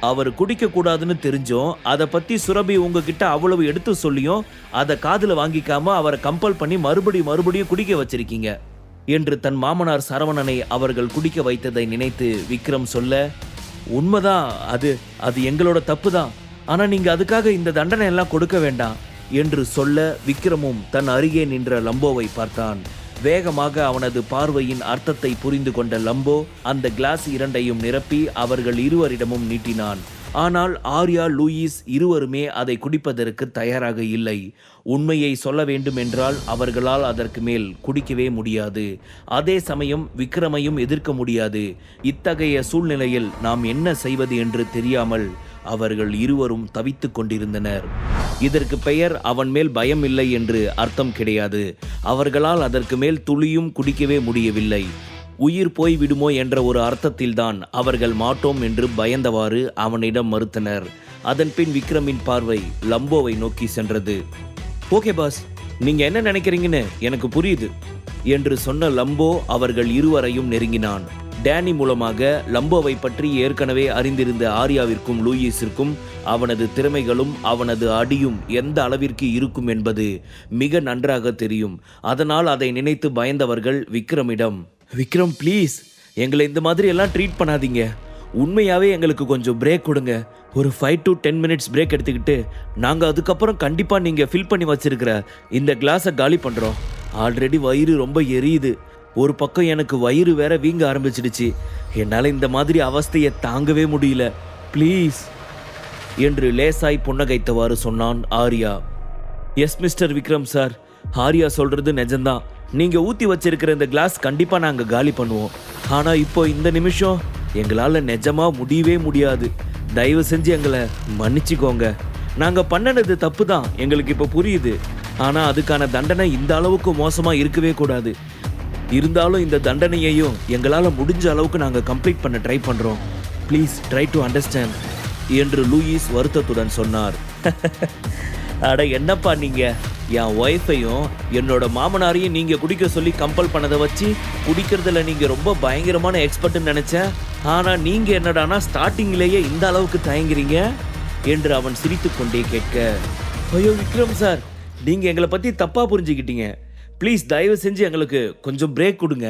அவர் குடிக்க கூடாதுன்னு தெரிஞ்சும் அதை பத்தி சுரபி உங்ககிட்ட அவ்வளவு எடுத்து சொல்லியும் அதை காதுல வாங்கிக்காம அவரை கம்பல் பண்ணி மறுபடியும் மறுபடியும் குடிக்க வச்சிருக்கீங்க என்று தன் மாமனார் சரவணனை அவர்கள் குடிக்க வைத்ததை நினைத்து விக்ரம் சொல்ல உண்மைதான் அது அது எங்களோட தப்பு தான் ஆனா நீங்க அதுக்காக இந்த தண்டனை எல்லாம் கொடுக்க வேண்டாம் என்று சொல்ல விக்ரமும் தன் அருகே நின்ற லம்போவை பார்த்தான். வேகமாக அவனது பார்வையின் அர்த்தத்தை புரிந்து கொண்ட லம்போ அந்த கிளாஸ் இரண்டையும் நிரப்பி அவர்கள் இருவரிடமும் நீட்டினான். ஆனால் ஆர்யா லூயிஸ் இருவருமே அதை குடிப்பதற்கு தயாராக இல்லை. உண்மையை சொல்ல வேண்டும் என்றால் அவர்களால் அதற்கு மேல் குடிக்கவே முடியாது. அதே சமயம் விக்ரமையும் எதிர்க்க முடியாது. இத்தகைய சூழ்நிலையில் நாம் என்ன செய்வது என்று தெரியாமல் அவர்கள் இருவரும் தவித்துக் கொண்டிருந்தனர். இதற்கு பெயர் அவன் மேல் பயம் இல்லை என்று அர்த்தம் கிடையாது. அவர்களால் அதற்கு மேல் துளியும் குடிக்கவே முடியவில்லை. உயிர் போய் விடுமோ என்ற ஒரு அர்த்தத்தில்தான் அவர்கள் மாட்டோம் என்று பயந்தவாறு அவனிடம் மறுத்தனர். அதன் பின் விக்ரமின் பார்வை லம்போவை நோக்கி சென்றது. ஓகே பாஸ் நீங்க என்ன நினைக்கிறீங்கன்னு எனக்கு புரியுது என்று சொன்ன லம்போ அவர்கள் இருவரையும் நெருங்கினான். டேனி மூலமாக லம்போவை பற்றி ஏற்கனவே அறிந்திருந்த ஆர்யாவிற்கும் லூயிஸிற்கும் அவனது திறமைகளும் அவனது அடியும் எந்த அளவிற்கு இருக்கும் என்பது மிக நன்றாக தெரியும். அதனால் அதை நினைத்து பயந்தவர்கள் விக்ரமிடம் விக்ரம் ப்ளீஸ் எங்களை இந்த மாதிரி எல்லாம் ட்ரீட் பண்ணாதீங்க. உண்மையாவே எங்களுக்கு கொஞ்சம் பிரேக் கொடுங்க. ஒரு five to ten minutes break எடுத்துக்கிட்டு நாங்கள் அதுக்கப்புறம் கண்டிப்பாக நீங்கள் ஃபில் பண்ணி வச்சிருக்கிற இந்த கிளாஸை காலி பண்ணுறோம் ஆல்ரெடி வயிறு ரொம்ப எரியுது. ஒரு பக்கம் எனக்கு வயிறு வேற வீங்க ஆரம்பிச்சிடுச்சு. என்னால் இந்த மாதிரி அவஸ்தையை தாங்கவே முடியல. ப்ளீஸ் என்று லேசாய் புன்னகைத்தவாறு சொன்னான் Arya. Yes mister Vikram sir. Arya சொல்றது நிஜம்தான். நீங்க ஊத்தி வச்சிருக்கிற இந்த கிளாஸ் கண்டிப்பா நாங்க காலி பண்ணுவோம். ஆனா இப்போ இந்த நிமிஷம் எங்களால் நிஜமா முடியவே முடியாது. தயவு செஞ்சு எங்களை மன்னிச்சுக்கோங்க. நாங்க பண்ணனது தப்பு தான் எங்களுக்கு இப்போ புரியுது. ஆனா அதுக்கான தண்டனை இந்த அளவுக்கு மோசமா இருக்கவே கூடாது. இருந்தாலும் இந்த தண்டனையையும் எங்களால் முடிஞ்ச அளவுக்கு நாங்கள் கம்ப்ளீட் பண்ண ட்ரை பண்ணுறோம் ப்ளீஸ் ட்ரை டு அண்டர்ஸ்டாண்ட் என்று லூயிஸ் வருத்தத்துடன் சொன்னார். அட என்னப்பா நீங்கள் என் ஒய்ஃபையும் என்னோட மாமனாரையும் நீங்கள் குடிக்க சொல்லி கம்பல் பண்ணதை வச்சு குடிக்கிறதுல நீங்கள் ரொம்ப பயங்கரமான எக்ஸ்பர்ட்னு நினச்சேன். ஆனால் நீங்கள் என்னடானா ஸ்டார்டிங்லேயே இந்த அளவுக்கு தயங்குறீங்க? என்று அவன் சிரித்துக்கொண்டே கேட்க ஐயோ விக்ரம் சார் நீங்கள் எங்களை பற்றி தப்பாக புரிஞ்சுக்கிட்டீங்க. ப்ளீஸ் தயவு செஞ்சு எங்களுக்கு கொஞ்சம் பிரேக் கொடுங்க.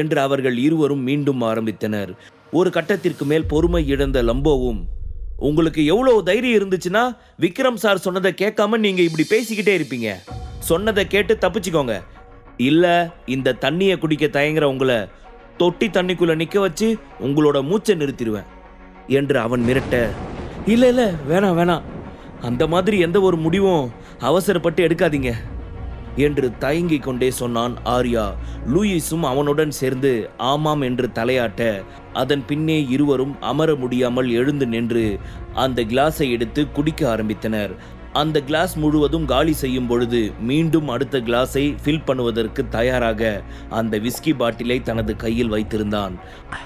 என்று அவர்கள் இருவரும் மீண்டும் ஆரம்பித்தனர். ஒரு கட்டத்திற்கு மேல் பொறுமை இழந்த லம்போவும் உங்களுக்கு எவ்வளோ தைரியம் இருந்துச்சுன்னா விக்ரம் சார் சொன்னதை கேட்காம நீங்கள் இப்படி பேசிக்கிட்டே இருப்பீங்க. சொன்னதை கேட்டு தப்பிச்சுக்கோங்க. இல்லை இந்த தண்ணியை குடிக்க தயங்குற உங்களை தொட்டி தண்ணிக்குள்ளே நிற்க வச்சு உங்களோட மூச்சை நிறுத்திடுவேன் என்று அவன் மிரட்ட இல்லை இல்லை வேணாம் வேணாம். அந்த மாதிரி எந்த ஒரு முடிவும் அவசரப்பட்டு எடுக்காதீங்க. என்று தயங்கிக் கொண்டே சொன்னான் ஆர்யா. லூயிஸும் அவனுடன் சேர்ந்து ஆமாம் என்று தலையாட்ட அதன் பின்னே இருவரும் அமர முடியாமல் எழுந்து நின்று அந்த கிளாஸை எடுத்து குடிக்க ஆரம்பித்தனர். அந்த கிளாஸ் முழுவதும் காலி செய்யும் பொழுது மீண்டும் அடுத்த கிளாஸை ஃபில் பண்ணுவதற்கு தயாராக அந்த விஸ்கி பாட்டிலை தனது கையில் வைத்திருந்தான்.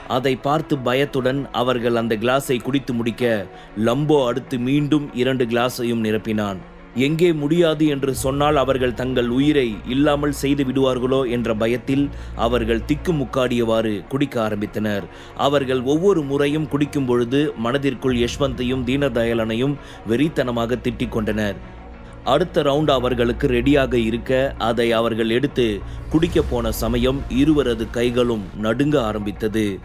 அதை பார்த்து பயத்துடன் அவர்கள் அந்த கிளாஸை குடித்து முடிக்க லம்போ அடுத்து மீண்டும் இரண்டு கிளாஸையும் நிரப்பினான். எங்கே முடியாது என்று சொன்னால் அவர்கள் தங்கள் உயிரை இல்லாமல் செய்து விடுவார்களோ என்ற பயத்தில் அவர்கள் திக்கு முக்காடியவாறு குடிக்க ஆரம்பித்தனர். அவர்கள் ஒவ்வொரு முறையும் குடிக்கும் பொழுது மனதிற்குள் யஷ்வந்தையும் தீனதயாளனையும் வெறித்தனமாக திட்டிக் கொண்டனர். அடுத்த ரவுண்ட் அவர்களுக்கு ரெடியாக இருக்க அதை அவர்கள் எடுத்து குடிக்க போன சமயம் இருவரது கைகளும் நடுங்க ஆரம்பித்தது.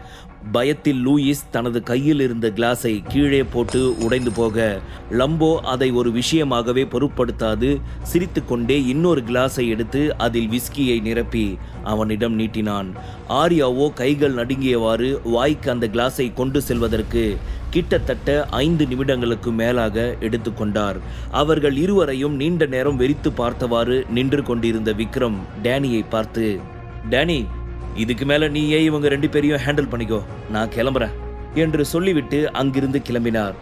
பயத்தில் லூயிஸ் தனது கையில் இருந்த கிளாஸை கீழே போட்டு உடைந்து போக லம்போ அதை ஒரு விஷயமாகவே பொருட்படுத்தாது சிரித்துக்கொண்டே இன்னொரு கிளாஸை எடுத்து அதில் விஸ்கியை நிரப்பி அவனிடம் நீட்டினான். ஆர்யாவோ கைகள் நடுங்கியவாறு வாய்க்கு அந்த கிளாஸை கொண்டு செல்வதற்கு கிட்டத்தட்ட ஐந்து நிமிடங்களுக்கு மேலாக எடுத்துக்கொண்டார் அவர்கள் இருவரையும் நீண்ட நேரம் வெறித்து பார்த்தவாறு நின்று கொண்டிருந்த விக்ரம் டேனியை பார்த்து டேனி இதுக்கு மேல நீயே இவங்க ரெண்டு பேரையும் ஹேண்டில் பண்ணிக்கோ நான் கிளம்புறேன் என்று சொல்லிவிட்டு அங்கிருந்து கிளம்பினார்.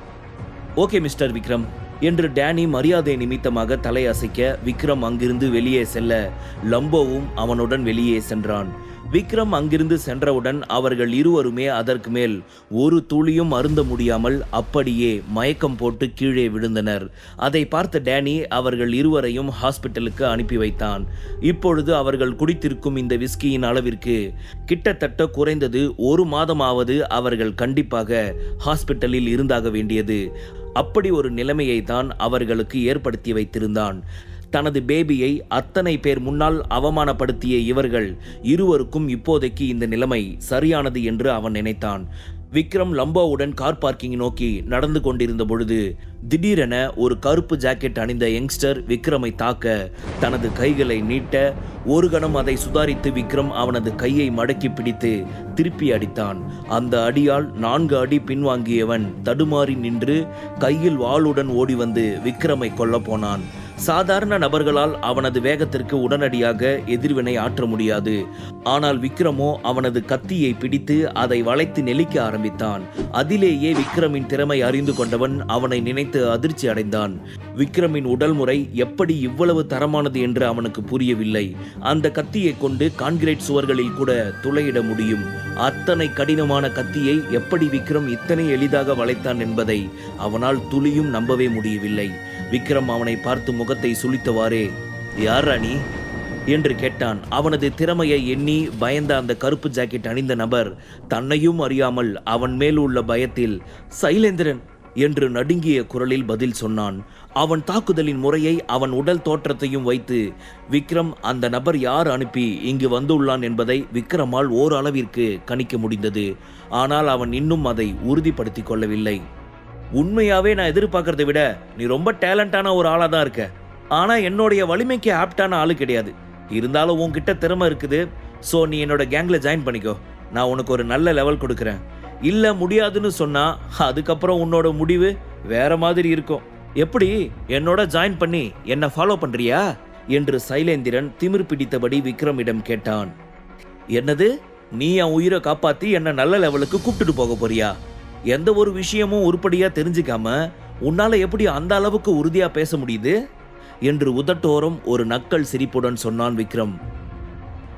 Okay mister Vikram. என்று டேனி மரியாதை நிமித்தமாக தலையசைக்க விக்ரம் அங்கிருந்து வெளியே செல்ல லம்போவும் அவனுடன் வெளியே சென்றான். விக்ரம் அங்கிருந்து சென்றவுடன் அவர்கள் இருவருமே அதற்கு மேல் ஒரு துளியும் அருந்த முடியாமல் அப்படியே மயக்கம் போட்டு கீழே விழுந்தனர். அதை பார்த்த டேனி அவர்கள் இருவரையும் ஹாஸ்பிட்டலுக்கு அனுப்பி வைத்தான். இப்பொழுது அவர்கள் குடித்திருக்கும் இந்த விஸ்கியின் அளவிற்கு கிட்டத்தட்ட குறைந்தது ஒரு மாதமாவது அவர்கள் கண்டிப்பாக ஹாஸ்பிட்டலில் இருந்தாக வேண்டியது. அப்படி ஒரு நிலைமையை தான் அவர்களுக்கு ஏற்படுத்தி வைத்திருந்தான். தனது பேபியை அத்தனை பேர் முன்னால் அவமானப்படுத்திய இவர்கள் இருவருக்கும் இப்போதைக்கு இந்த நிலைமை சரியானது என்று அவன் நினைத்தான். விக்ரம் லம்பாவுடன் கார் பார்க்கிங் நோக்கி நடந்து கொண்டிருந்த பொழுது திடீரென ஒரு கருப்பு ஜாக்கெட் அணிந்த யங்ஸ்டர் விக்ரமை தாக்க தனது கைகளை நீட்ட ஒரு கணம் அதை சுதாரித்து விக்ரம் அவனது கையை மடக்கி பிடித்து திருப்பி அடித்தான். அந்த அடியால் நான்கு அடி பின்வாங்கியவன் தடுமாறி நின்று கையில் வாளுடன் ஓடி வந்து விக்ரமை கொல்ல போனான். சாதாரண நபர்களால் அவனது வேகத்திற்கு உடனடியாக எதிர்வினை ஆற்ற முடியாது. ஆனால் விக்ரமோ அவனது கத்தியை பிடித்து அதை வளைத்து நெளிக்க ஆரம்பித்தான். அதிலேயே விக்ரமின் திறமை அறிந்து கொண்டவன் அவனை நினைத்து அதிர்ச்சி அடைந்தான். விக்ரமின் உடல் முறை எப்படி இவ்வளவு தரமானது என்று அவனுக்கு புரியவில்லை. அந்த கத்தியை கொண்டு கான்கிரீட் சுவர்களில் கூட துளையிட முடியும். அத்தனை கடினமான கத்தியை எப்படி விக்ரம் இத்தனை எளிதாக வளைத்தான் என்பதை அவனால் துளியும் நம்பவே முடியவில்லை. விக்ரம் அவனை பார்த்து முகத்தை சுளித்தவாறே யார் ராணி? என்று கேட்டான். அவனது திறமையை எண்ணி பயந்த அந்த கருப்பு ஜாக்கெட் அணிந்த நபர் தன்னையும் அறியாமல் அவன் மேல் உள்ள பயத்தில் சைலேந்திரன்! என்று நடுங்கிய குரலில் பதில் சொன்னான். அவன் தாக்குதலின் முறையை அவன் உடல் தோற்றத்தையும் வைத்து விக்ரம் அந்த நபர் யார் அனுப்பி இங்கு வந்துள்ளான் என்பதை விக்ரமால் ஓரளவிற்கு கணிக்க முடிந்தது. ஆனால் அவன் இன்னும் அதை உறுதிப்படுத்திக் கொள்ளவில்லை. உண்மையாவே நான் எதிர்பார்க்கறத விட நீ ரொம்ப டேலண்டான ஒரு ஆளா தான் இருக்க. ஆனா என்னுடைய வலிமைக்கு ஆப்டான ஆளு கிடையாது. இருந்தாலும் உன்கிட்ட திறமை இருக்குது. ஸோ நீ என்னோட கேங்ல ஜாயின் பண்ணிக்கோ. நான் உனக்கு ஒரு நல்ல லெவல் கொடுக்குறேன். இல்ல முடியாதுன்னு சொன்னா அதுக்கப்புறம் உன்னோட முடிவு வேற மாதிரி இருக்கும். எப்படி? என்னோட ஜாயின் பண்ணி என்ன ஃபாலோ பண்றியா? என்று சைலேந்திரன் திமிர் பிடித்தபடி விக்ரமிடம் கேட்டான். என்னது? நீ என் உயிரை காப்பாத்தி என்ன நல்ல லெவலுக்கு கூப்பிட்டுட்டு போக போறியா? எந்த ஒரு விஷயமும் உருப்படியாக தெரிஞ்சுக்காம உன்னால் எப்படி அந்த அளவுக்கு உறுதியாக பேச முடியுது? என்று உதட்டோரம் ஒரு நக்கல் சிரிப்புடன் சொன்னான் விக்ரம்.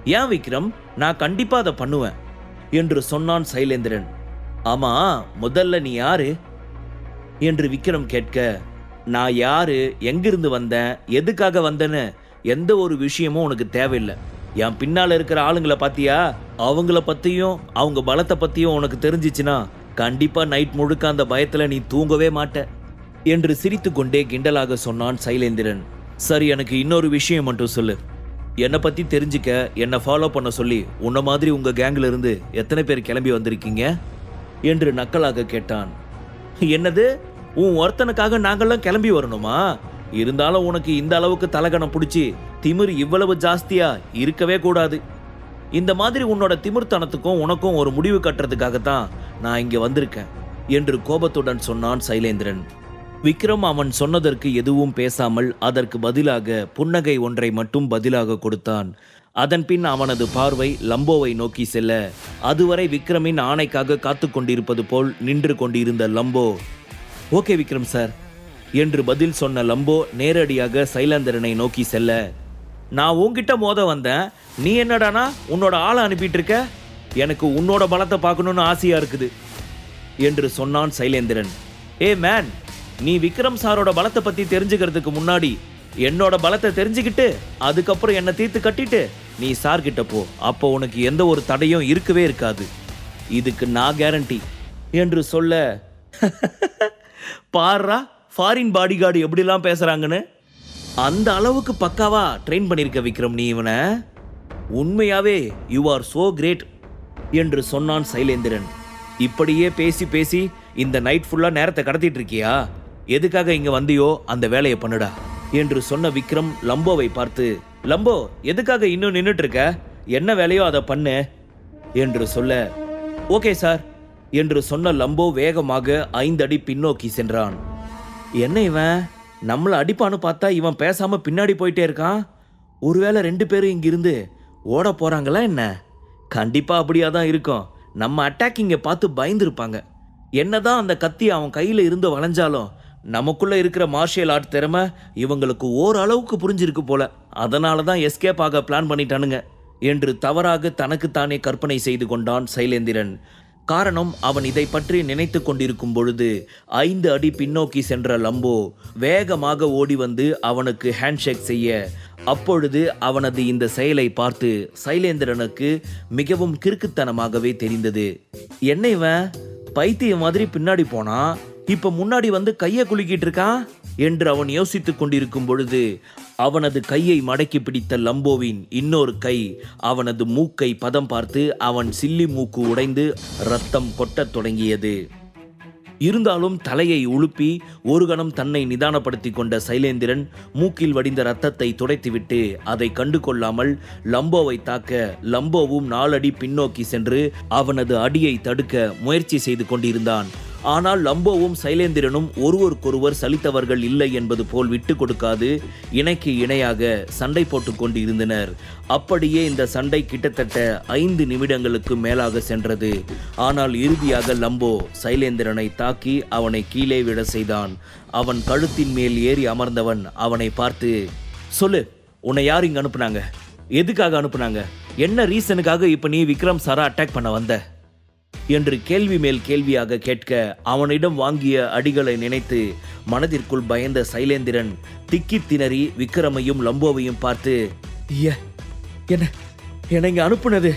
ஏன் விக்ரம்? நான் கண்டிப்பாக அதை பண்ணுவேன் என்று சொன்னான் சைலேந்திரன். ஆமா முதல்ல நீ யாரு? என்று விக்ரம் கேட்க நான் யாரு? எங்கிருந்து வந்தேன்? எதுக்காக வந்தேன்னு எந்த ஒரு விஷயமும் உனக்கு தேவையில்லை. என் பின்னால் இருக்கிற ஆளுங்களை பார்த்தியா அவங்கள பற்றியும் அவங்க பலத்தை பற்றியும் உனக்கு தெரிஞ்சிச்சுன்னா கண்டிப்பா நைட் முழுக்க அந்த பயத்துல நீ தூங்கவே மாட்ட என்று சிரித்துக்கொண்டே கிண்டலாக சொன்னான் சைலேந்திரன். சரி எனக்கு இன்னொரு விஷயம் மட்டும் சொல்லு. என்னை பத்தி தெரிஞ்சுக்க என்னை ஃபாலோ பண்ண சொல்லி உன்ன மாதிரி உங்க கேங்ல இருந்து எத்தனை பேர் கிளம்பி வந்திருக்கீங்க? என்று நக்கலாக கேட்டான். என்னது? உன் ஒருத்தனுக்காக நாங்கள்லாம் கிளம்பி வரணுமா? இருந்தாலும் உனக்கு இந்த அளவுக்கு தலகணம் பிடிச்சி திமிர் இவ்வளவு ஜாஸ்தியா இருக்கவே கூடாது. இந்த மாதிரி உன்னோட திமிர்த்தனத்துக்கும் உனக்கும் ஒரு முடிவு கட்டுறதுக்காகத்தான் நான் இங்கே வந்திருக்கேன் என்று கோபத்துடன் சொன்னான் சைலேந்திரன். விக்ரம் அவன் சொன்னதற்கு எதுவும் பேசாமல் அதற்கு பதிலாக புன்னகை ஒன்றை மட்டும் பதிலாக கொடுத்தான். அதன்பின் அவனது பார்வை லம்போவை நோக்கி செல்ல அதுவரை விக்ரமின் ஆணைக்காக காத்து கொண்டிருப்பது போல் நின்று கொண்டிருந்த லம்போ ஓகே விக்ரம் சார் என்று பதில் சொன்ன லம்போ நேரடியாக சைலேந்திரனை நோக்கி செல்ல நான் உங்ககிட்ட மோத வந்தேன். நீ என்னடானா உன்னோட ஆளை அனுப்பிட்டு இருக்க எனக்கு உன்னோட பலத்தை பார்க்கணும்னு ஆசையா இருக்குது. என்று சொன்னான் சைலேந்திரன். ஏ மேன் நீ விக்ரம் சாரோட பலத்தை பத்தி தெரிஞ்சுக்கிறதுக்கு முன்னாடி என்னோட பலத்தை தெரிஞ்சுக்கிட்டு அதுக்கப்புறம் என்னை தீர்த்து கட்டிட்டு நீ சார்கிட்ட போ. அப்போ உனக்கு எந்த ஒரு தடையும் இருக்கவே இருக்காது. இதுக்கு நான் கேரண்டி என்று சொல்ல பாரா ஃபாரின் பாடிகார்டு எப்படிலாம் பேசுறாங்கன்னு? அந்த அளவுக்கு பக்காவா ட்ரெயின் பண்ணியிருக்க விக்ரம் நீ இவனை? உண்மையாவே யூ ஆர் சோ கிரேட் என்று சொன்னான் சைலேந்திரன். இப்படியே பேசி பேசி இந்த நைட் ஃபுல்லா நேரத்தை கடத்திட்டு இருக்கியா? எதுக்காக இங்க வந்தியோ அந்த வேலையை பண்ணுடா என்று சொன்ன விக்ரம் லம்போவை பார்த்து லம்போ எதுக்காக இன்னும் நின்னுட்டு இருக்க என்ன வேலையோ அதை பண்ணு என்று சொல்ல ஓகே சார் என்று சொன்ன லம்போ வேகமாக ஐந்தடி பின்னோக்கி சென்றான். என்ன இவன்? நம்மளை அடிப்பான்னு பார்த்தா இவன் பேசாம பின்னாடி போயிட்டே இருக்கான். ஒருவேளை ரெண்டு பேரும் இங்கிருந்து ஓட போறாங்களா என்ன? கண்டிப்பா அப்படியா தான் இருக்கும். நம்ம அட்டாக்கிங்கை பார்த்து பயந்துருப்பாங்க. என்னதான் அந்த கத்தி அவன் கையில இருந்து வளைஞ்சாலும் நமக்குள்ள இருக்கிற மார்ஷியல் ஆர்ட் திறமை இவங்களுக்கு ஓரளவுக்கு புரிஞ்சிருக்கு போல. அதனால தான் எஸ்கேப் ஆக பிளான் பண்ணிட்டானுங்க. என்று தவறாக தனக்குத்தானே கற்பனை செய்து கொண்டான் சைலேந்திரன். காரணம் அவன் இதை பற்றி நினைத்து கொண்டிருக்கும் பொழுது ஐந்து அடி பின்னோக்கி சென்ற லம்போ வேகமாக ஓடி வந்து அவனுக்கு ஹேண்ட்ஷேக் செய்ய அப்பொழுது அவனது இந்த செயலை பார்த்து சைலேந்திரனுக்கு மிகவும் கிறுக்குத்தனமாகவே தெரிந்தது. என்ன இவன்? பைத்தியம் மாதிரி பின்னாடி போனா? இப்ப முன்னாடி வந்து கையை குலுக்கிட்டு இருக்கான் என்று அவன் யோசித்துக் கொண்டிருக்கும் பொழுது அவனது கையை மடக்கி பிடித்த லம்போவின் இன்னொரு கை அவனது மூக்கை பதம் பார்த்து அவன் சில்லி மூக்கு உடைந்து ரத்தம் கொட்டத் தொடங்கியது. இருந்தாலும் தலையை உழுப்பி ஒரு கணம் தன்னை நிதானப்படுத்தி கொண்ட சைலேந்திரன் மூக்கில் வடிந்த ரத்தத்தை துடைத்துவிட்டு அதை கண்டு கொள்ளாமல் லம்போவை தாக்க லம்போவும் நாலடி பின்னோக்கி சென்று அவனது அடியை தடுக்க முயற்சி செய்து கொண்டிருந்தான். ஆனால் லம்போவும் சைலேந்திரனும் ஒருவருக்கொருவர் சலித்தவர்கள் இல்லை என்பது போல் விட்டு கொடுக்காது இணைக்கு இணையாக சண்டை போட்டுக்கொண்டு இருந்தனர் அப்படியே இந்த சண்டை கிட்டத்தட்ட ஐந்து நிமிடங்களுக்கு மேலாக சென்றது. ஆனால் இறுதியாக லம்போ சைலேந்திரனை தாக்கி அவனை கீழே விட செய்தான். அவன் கழுத்தின் மேல் ஏறி அமர்ந்தவன் அவனை பார்த்து சொல்லு உன்னை யார் இங்கே அனுப்புனாங்க? எதுக்காக அனுப்புனாங்க? என்ன ரீசனுக்காக இப்போ நீ விக்ரம் சாரா அட்டாக் பண்ண வந்த? என்று கேள்வி மேல் கேள்வியாக கேட்க அவனிடம் வாங்கிய அடிகளை நினைத்து மனதிற்குள் பயந்த சைலேந்திரன் திக்கி திணறி விக்ரமையும் லம்போவையும் பார்த்து என்ன என்னை இங்க அனுப்புனது?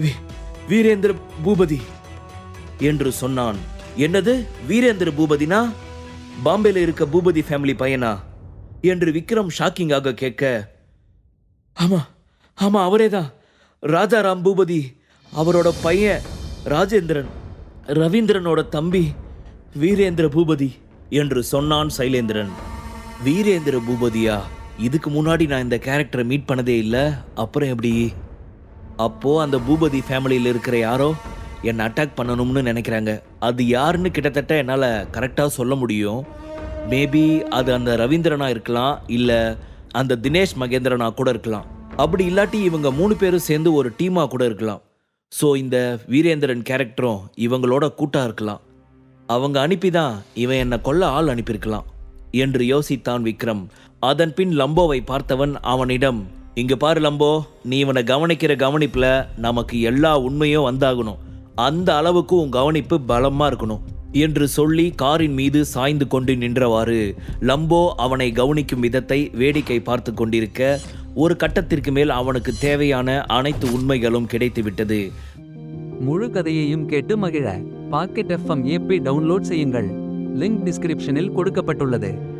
வீ- வீரேந்திர பூபதி. என்று சொன்னான். என்னது? வீரேந்திர பூபதினா? பாம்பேல இருக்க பூபதி ஃபேமிலி பையனா? என்று விக்ரம் ஷாக்கிங்காக கேட்க ஆமா ஆமா அவரே தான் ராஜாராம் பூபதி அவரோட பையன் ராஜேந்திரன் ரவீந்திரனோட தம்பி வீரேந்திர பூபதி என்று சொன்னான் சைலேந்திரன். வீரேந்திர பூபதியா இதுக்கு முன்னாடி நான் இந்த கேரக்டரை மீட் பண்ணதே இல்லை அப்புறம் எப்படி? அப்போது அந்த பூபதி ஃபேமிலியில் இருக்கிற யாரோ என்னை அட்டாக் பண்ணணும்னு நினைக்கிறாங்க. அது யாருன்னு கிட்டத்தட்ட என்னால் கரெக்டாக சொல்ல முடியும். மேபி அது அந்த ரவீந்திரனா இருக்கலாம் இல்லை அந்த தினேஷ் மகேந்திரனா கூட இருக்கலாம். அப்படி இல்லாட்டி இவங்க மூணு பேரும் சேர்ந்து ஒரு டீமாக கூட இருக்கலாம். ஸோ இந்த வீரேந்திரன் கேரக்டரும் இவங்களோட கூட்டாக இருக்கலாம். அவங்க அனுப்பிதான் இவன் என்னை கொல்ல ஆள் அனுப்பியிருக்கலாம் என்று யோசித்தான் விக்ரம். அதன் பின் லம்போவை பார்த்தவன் அவனிடம் இங்க பாரு லம்போ நீ இவனை கவனிக்கிற கவனிப்பில் நமக்கு எல்லா உண்மையும் வந்தாகணும். அந்த அளவுக்கு உன் கவனிப்பு பலமாக இருக்கணும் என்று சொல்லி காரின் மீது சாய்ந்து கொண்டு நின்றவாறு லம்போ அவனை கவனிக்கும் விதத்தை வேடிக்கை பார்த்து கொண்டிருக்க ஒரு கட்டத்திற்கு மேல் அவனுக்கு தேவையான அனைத்து உண்மைகளும் கிடைத்துவிட்டது. முழு கதையையும் கேட்டு மகிழ. பாக்கெட் எஃப்எம் ஏபி டவுன்லோட் செய்யுங்கள். லிங்க் டிஸ்கிரிப்ஷனில் கொடுக்கப்பட்டுள்ளது.